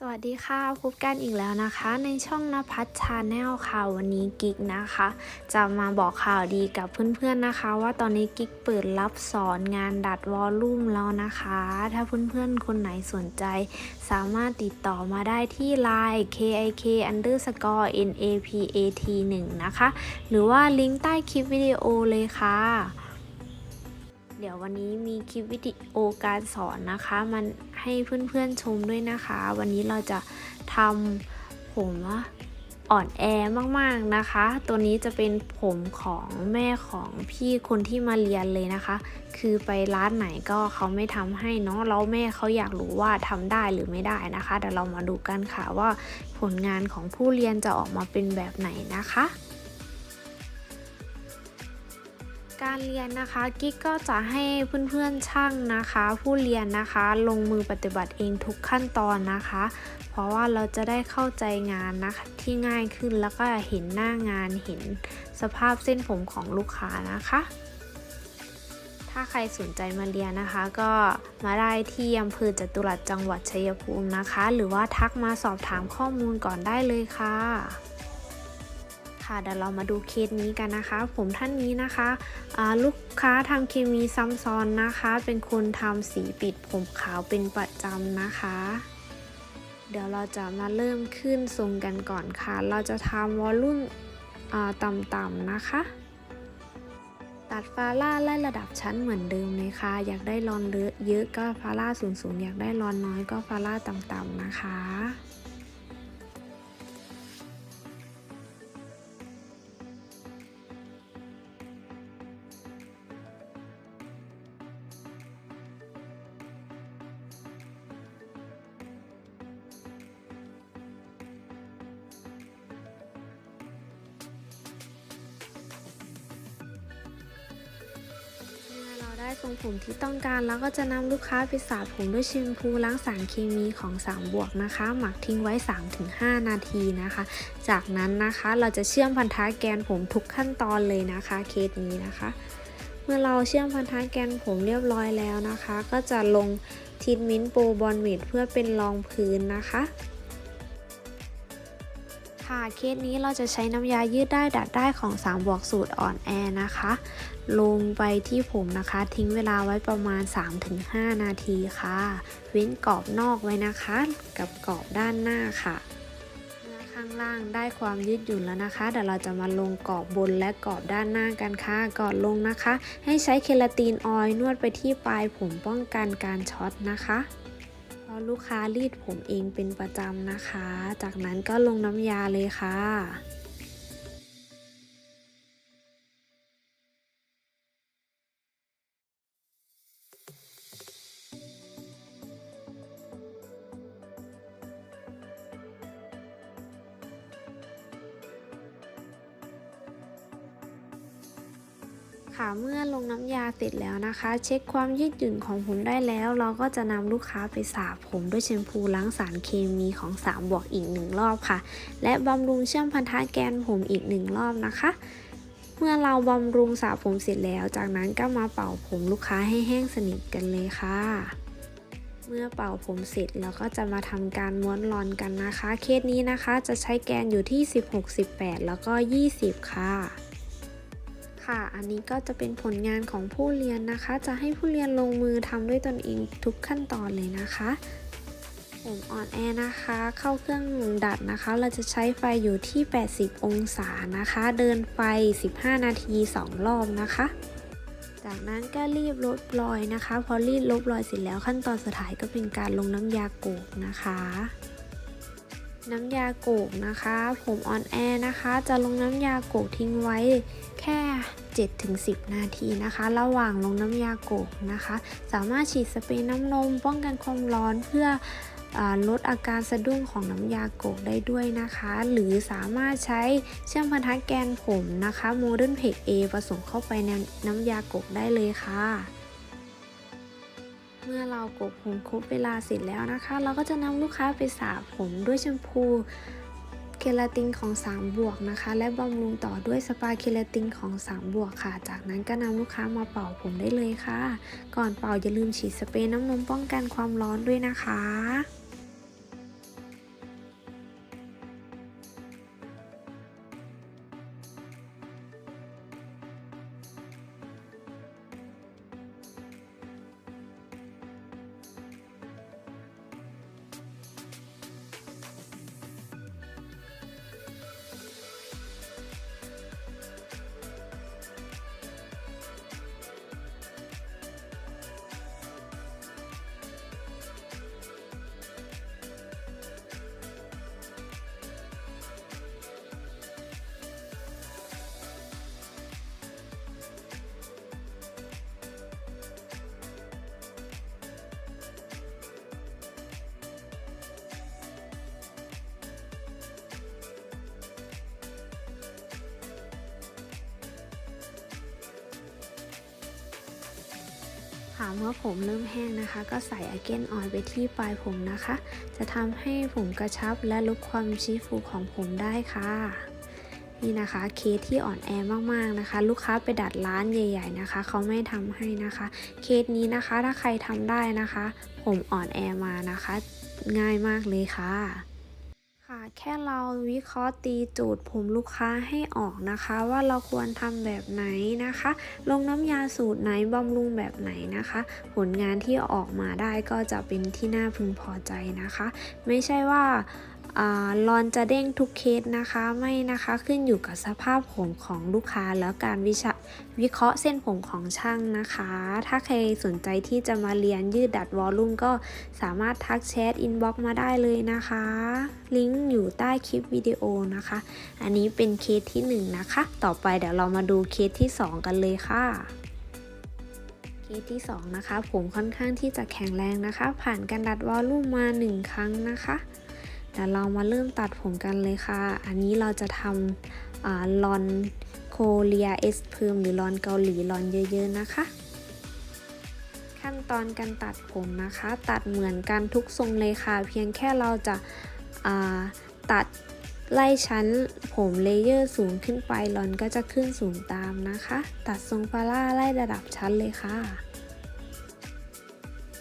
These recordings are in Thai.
สวัสดีค่ะ พบกันอีกแล้วนะคะ ในช่องนภัชชาแนลค่ะ วันนี้กิ๊กนะคะ จะมาบอกข่าวดีกับเพื่อนๆนะคะ ว่าตอนนี้กิ๊กเปิดรับสอนงานดัดวอลลุ่มแล้วนะคะ ถ้าเพื่อนๆคนไหนสนใจ สามารถติดต่อมาได้ที่ Line kik underscore napat 1นะคะ หรือว่าลิงก์ใต้คลิปวิดีโอเลยค่ะเดี๋ยววันนี้มีคลิปวิดีโอการสอนนะคะ มัน ให้เพื่อนๆชมด้วยนะคะ วันนี้เราจะทำผมอ่อนแอมากๆนะคะ ตัวนี้จะเป็นผมของแม่ของพี่คนที่มาเรียนเลยนะคะ คือไปร้านไหนก็เขาไม่ทำให้เนาะแล้วแม่เขาอยากรู้ว่าทำได้หรือไม่ได้นะคะเดี๋ยวเรามาดูกันค่ะว่าผลงานของผู้เรียนจะออกมาเป็นแบบไหนนะคะ การเรียนนะคะกิ๊กก็จะให้เพื่อนๆช่างนะคะ ผู้เรียนนะคะ ลงมือปฏิบัติเองทุกขั้นตอนนะคะ เพราะว่าเราจะได้เข้าใจงานนะคะที่ง่ายขึ้นแล้วก็เห็นหน้างานเห็นสภาพเส้นผมของลูกค้านะคะ ถ้าใครสนใจมาเรียนนะคะ ก็มาได้ที่อำเภอจตุรัสจังหวัดชัยภูมินะคะ หรือว่าทักมาสอบถามข้อมูลก่อนได้เลยค่ะ ค่ะเดี๋ยวเรามาดูเคสนี้กันนะคะ ผมท่านนี้นะคะลูกค้าทำเคมีซ้ำซ้อนนะคะ เป็นคนทำสีปิดผมขาวเป็นประจำนะคะ เดี๋ยวเราจะมาเริ่มขึ้นทรงกันก่อนค่ะ เราจะทำวอลลุ่มอ่าต่ำๆนะคะ ตัดฟาร่าไล่ระดับชั้นเหมือนเดิมเลยค่ะ อยากได้รอนเยอะก็ฟาร่าสูงๆอยากได้รอนน้อยก็ฟาร่าต่ำๆนะคะาได้ทรงผมที่ต้องการแล้วก็จะนำลูกค้าไปสระผมด้วยแชมพูล้างสารเคมีของ3บวกนะคะ หมักทิ้งไว้ 3-5 นาทีนะคะ จากนั้นนะคะเราจะเชื่อมพันธะแกนผมทุกขั้นตอนเลยนะคะเคสนี้นะคะ เมื่อเราเชื่อมพันธะแกนผมเรียบร้อยแล้วนะคะ ก็จะลงทิทมินโปรบอลเมดเพื่อเป็นรองพื้นนะคะ ค่ะเคสนี้เราจะใช้น้ำยายืดได้ดัดได้ของ3บวกสูตรอ่อนแอนะคะ ลงไปที่ผมนะคะ ทิ้งเวลาไว้ประมาณ 3-5 นาทีค่ะ เว้นกรอบนอกไว้นะคะ กับกรอบด้านหน้าค่ะข้างล่างได้ความยืดหยุ่นแล้วนะคะ เดี๋ยวเราจะมาลงกรอบบนและกรอบด้านหน้ากันค่ะก่อนลงนะคะ ให้ใช้เคลาตีนออยล์นวดไปที่ปลายผมป้องกันการช็อตนะคะะลูกค้ารีดผมเองเป็นประจำนะคะ จากนั้นก็ลงน้ำยาเลยค่ะ ค่ะ เมื่อลงน้ำยาเสร็จแล้วนะคะ เช็คความยืดหยุ่นของผมได้แล้ว เราก็จะนำลูกค้าไปสระผมด้วยแชมพูล้างสารเคมีของ3บวกอีกหนึ่งรอบค่ะ และบำรุงเชื่อมพันธะแกนผมอีกหนึ่งรอบนะคะ เมื่อเราบำรุงสระผมเสร็จแล้ว จากนั้นก็มาเป่าผมลูกค้าให้แห้งสนิทกันเลยค่ะ เมื่อเป่าผมเสร็จเราก็จะมาทำการม้วนรอนกันนะคะ เคสนี้นะคะจะใช้แกนอยู่ที่ 16 18 แล้วก็ 20 ค่ะ ค่ะ อันนี้ก็จะเป็นผลงานของผู้เรียนนะคะ จะให้ผู้เรียนลงมือทำด้วยตนเองทุกขั้นตอนเลยนะคะผมอ่อนแอนะคะ เข้าเครื่องดัดนะคะ เราจะใช้ไฟอยู่ที่ 80 องศานะคะ เดินไฟ 15 นาที 2 รอบนะคะ จากนั้นก็รีบลบรอยนะคะ พอรีดลบรอยเสร็จแล้วขั้นตอนสุดท้ายก็เป็นการลงน้ำยาโกกนะคะ น้ำยาโกกนะคะ ผมออนแอร์นะคะ จะลงน้ำยาโกกทิ้งไว้แค่ 7-10 นาทีนะคะ ระหว่างลงน้ำยาโกกนะคะ สามารถฉีดสเปรย์น้ำนมป้องกันความร้อนเพื่ออลดอาการสะดุ้งของน้ำยาโกกได้ด้วยนะคะ หรือสามารถใช้เชื่อมพันธะแกนผมนะคะ Modern p e g A ผสมเข้าไปในน้ำยาโกกได้เลยค่ะ เมื่อเราโกกผมครบเวลาเสร็จแล้วนะคะ เราก็จะนำลูกค้าไปสระผมด้วยแชมพูเคลาตินของ 3 บวกนะคะ และบำรุงต่อด้วยสปาเคลาตินของ 3 บวกค่ะ จากนั้นก็นำลูกค้ามาเป่าผมได้เลยค่ะ ก่อนเป่าอย่าลืมฉีดสเปรย์น้ำนมป้องกันความร้อนด้วยนะคะ ค่ะเมื่อผมเริ่มแห้งนะคะ ก็ใส่อเกนออยล์ไปที่ปลายผมนะคะ จะทำให้ผมกระชับและลดความชี้ฟูของผมได้ค่ะนี่นะคะเคสที่อ่อนแอมากๆนะคะ ลูกค้าไปดัดร้านใหญ่ ๆนะคะ เขาไม่ทำให้นะคะ เคสนี้นะคะถ้าใครทำได้นะคะ ผมอ่อนแอมานะคะ ง่ายมากเลยค่ะ แค่เราวิเคราะห์ตีโจทย์ผมลูกค้าให้ออกนะคะ ว่าเราควรทำแบบไหนนะคะ ลงน้ำยาสูตรไหนบำรุงแบบไหนนะคะ ผลงานที่ออกมาได้ก็จะเป็นที่น่าพึงพอใจนะคะ ไม่ใช่ว่าอา ลอนจะเด้งทุกเคสนะคะไม่นะคะขึ้นอยู่กับสภาพผมของลูกค้าแล้วการวิชาวิเคราะห์เส้นผมของช่างนะคะ ถ้าใครสนใจที่จะมาเรียนยืดดัดวอลลุ่มก็สามารถทักแชทอินบ็อกมาได้เลยนะคะ ลิงก์อยู่ใต้คลิปวิดีโอนะคะ อันนี้เป็นเคสที่ 1 นะคะ ต่อไปเดี๋ยวเรามาดูเคสที่ 2 กันเลยค่ะเคสที่ 2 นะคะ ผมค่อนข้างที่จะแข็งแรงนะคะ ผ่านการดัดวอลลุ่มมา 1 ครั้งนะคะ เดี๋ยวเรามาเริ่มตัดผมกันเลยค่ะ อันนี้เราจะทำลอนโคเลียเอสเพิมหรือลอนเกาหลีลอนเยอะ ๆ นะคะ ขั้นตอนการตัดผมนะคะ ตัดเหมือนกันทุกทรงเลยค่ะ เพียงแค่เราจะตัดไล่ชั้นผมเลเยอร์สูงขึ้นไปลอนก็จะขึ้นสูงตามนะคะ ตัดทรงฟาร่าไล่ระดับชั้นเลยค่ะ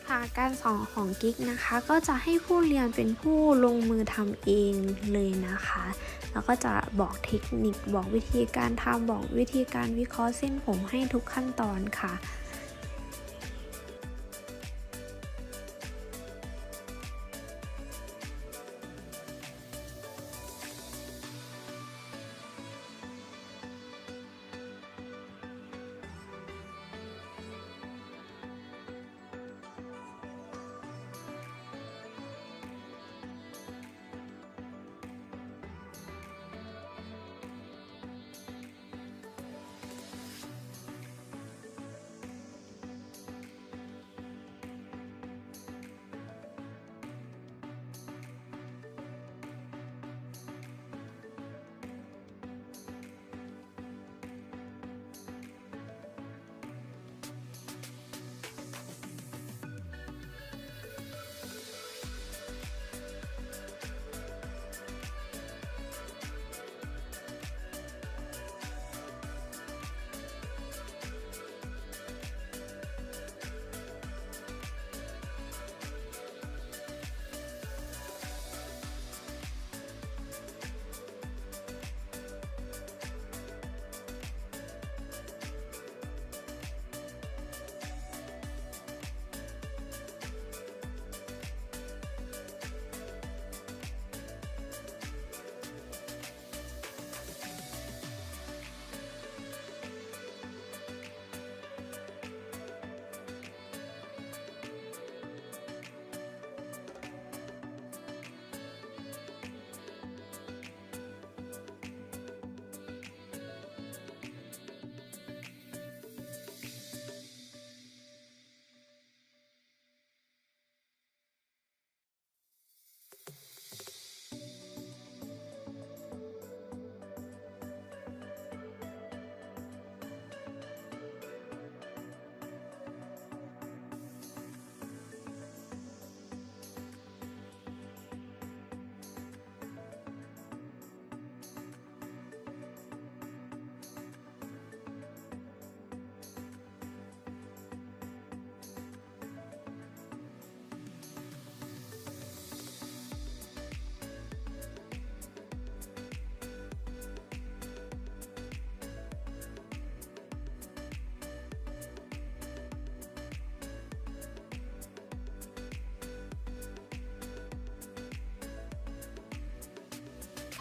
ค่ะการสอนของกิ๊กนะคะก็จะให้ผู้เรียนเป็นผู้ลงมือทำเองเลยนะคะ แล้วก็จะบอกเทคนิคบอกวิธีการทำบอกวิธีการวิเคราะห์เส้นผมให้ทุกขั้นตอนค่ะ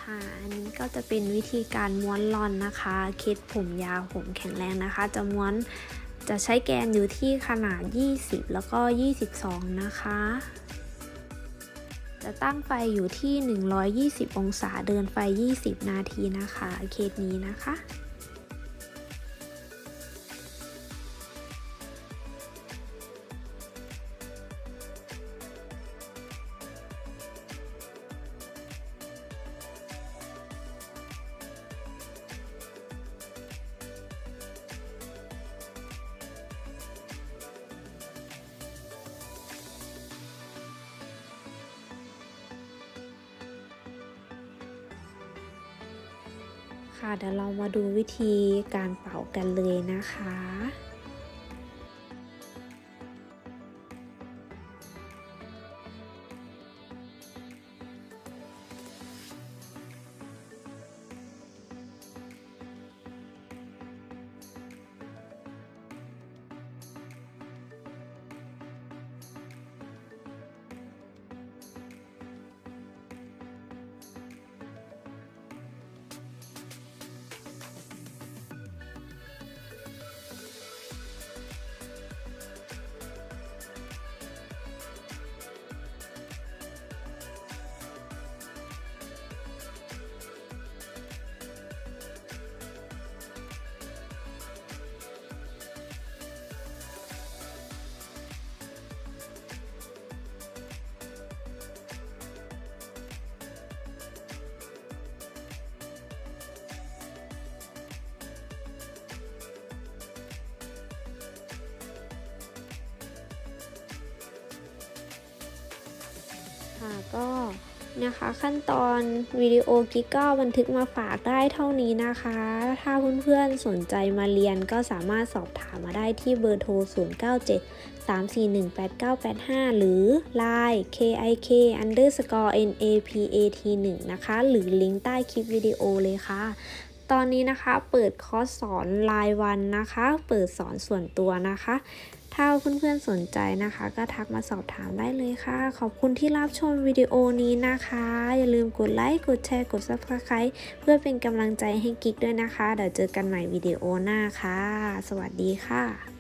ค่ะอันนี้ก็จะเป็นวิธีการม้วนลอนนะคะ เคสผมยาวผมแข็งแรงนะคะ จะม้วนจะใช้แกนอยู่ที่ขนาด 20 แล้วก็ 22 นะคะ จะตั้งไฟอยู่ที่ 120 องศาเดินไฟ 20 นาทีนะคะ เคสนี้นะคะ ค่ะ เดี๋ยวเรามาดูวิธีการเป่ากันเลยนะคะ ค่ะก็นะคะขั้นตอนวิดีโอกิ๊กก็บันทึกมาฝากได้เท่านี้นะคะ ถ้าเพื่อนๆสนใจมาเรียนก็สามารถสอบถามมาได้ที่เบอร์โทร 097 3418985 หรือ Line kik underscore napat 1นะคะ หรือลิงก์ใต้คลิปวิดีโอเลยค่ะ ตอนนี้นะคะเปิดคอร์สสอนรายวันนะคะ เปิดสอนส่วนตัวนะคะ ถ้าเพื่อนๆสนใจนะคะ ก็ทักมาสอบถามได้เลยค่ะ ขอบคุณที่รับชมวิดีโอนี้นะคะ อย่าลืมกดไลค์กดแชร์กด subscribe เพื่อเป็นกำลังใจให้กิ๊กด้วยนะคะ เดี๋ยวเจอกันใหม่วิดีโอหน้าค่ะ สวัสดีค่ะ